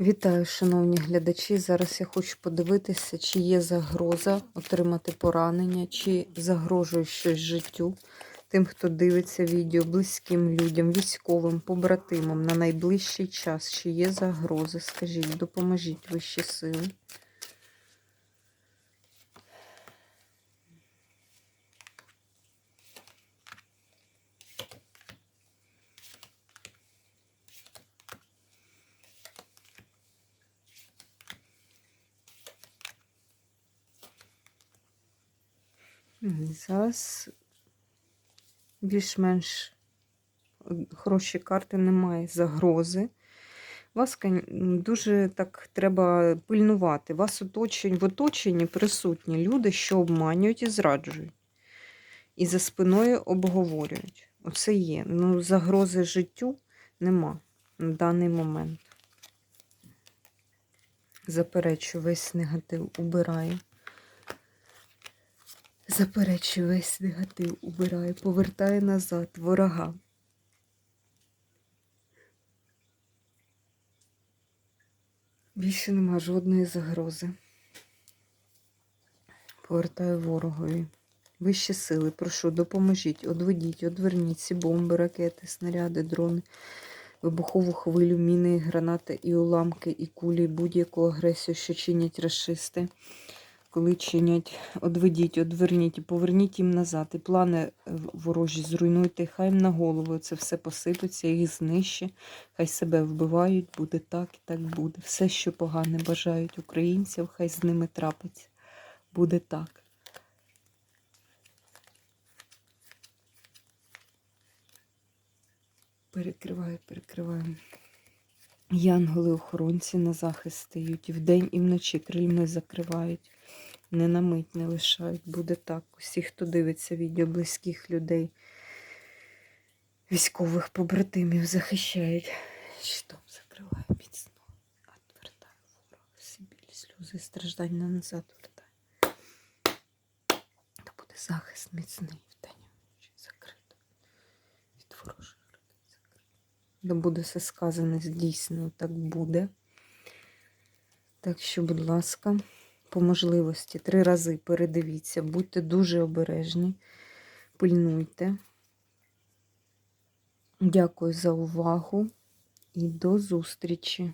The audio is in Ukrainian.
Вітаю, шановні глядачі. Зараз я хочу подивитися, чи є загроза отримати поранення, чи загрожує щось життю тим, хто дивиться відео, близьким людям, військовим, побратимам на найближчий час. Чи є загрози? Скажіть, допоможіть вищі сили. Зараз більш-менш хороші карти немає загрози. Вас дуже так треба пильнувати. Вас оточень, в оточенні присутні люди, що обманюють і зраджують. І за спиною обговорюють. Оце є. Ну, загрози життю нема на даний момент. Заперечу, весь негатив убираю. Заперечую весь негатив, убираю, повертаю назад ворога. Більше нема жодної загрози. Повертаю ворогові. Вищі сили, прошу, допоможіть, одведіть, одверніть ці бомби, ракети, снаряди, дрони, вибухову хвилю, міни, гранати і уламки, і кулі, будь-яку агресію, що чинять расисти коли чинять, одведіть, одверніть і поверніть їм назад. І плани е, ворожі зруйнуйте, хай їм на голову це все посипеться, їх знищить, хай себе вбивають, буде так і так буде. Все, що погане бажають українців, хай з ними трапиться. Буде так. Перекриваю, перекриваю. Янголи-охоронці на захист стають. І вдень, і вночі крильми закривають. Не на мить не лишають. Буде так. Усі, хто дивиться відео близьких людей, військових побратимів захищають. Щитом закриваю міцно. Отвертаю ворога. Всі білі сльози, страждання назад вертаю. То буде захист міцний і вночі закрито. Від ворожих ракет закрито. Да буде все сказане здійснено, так буде. Так що, будь ласка, по можливості три рази передивіться, будьте дуже обережні, пильнуйте. Дякую за увагу і до зустрічі!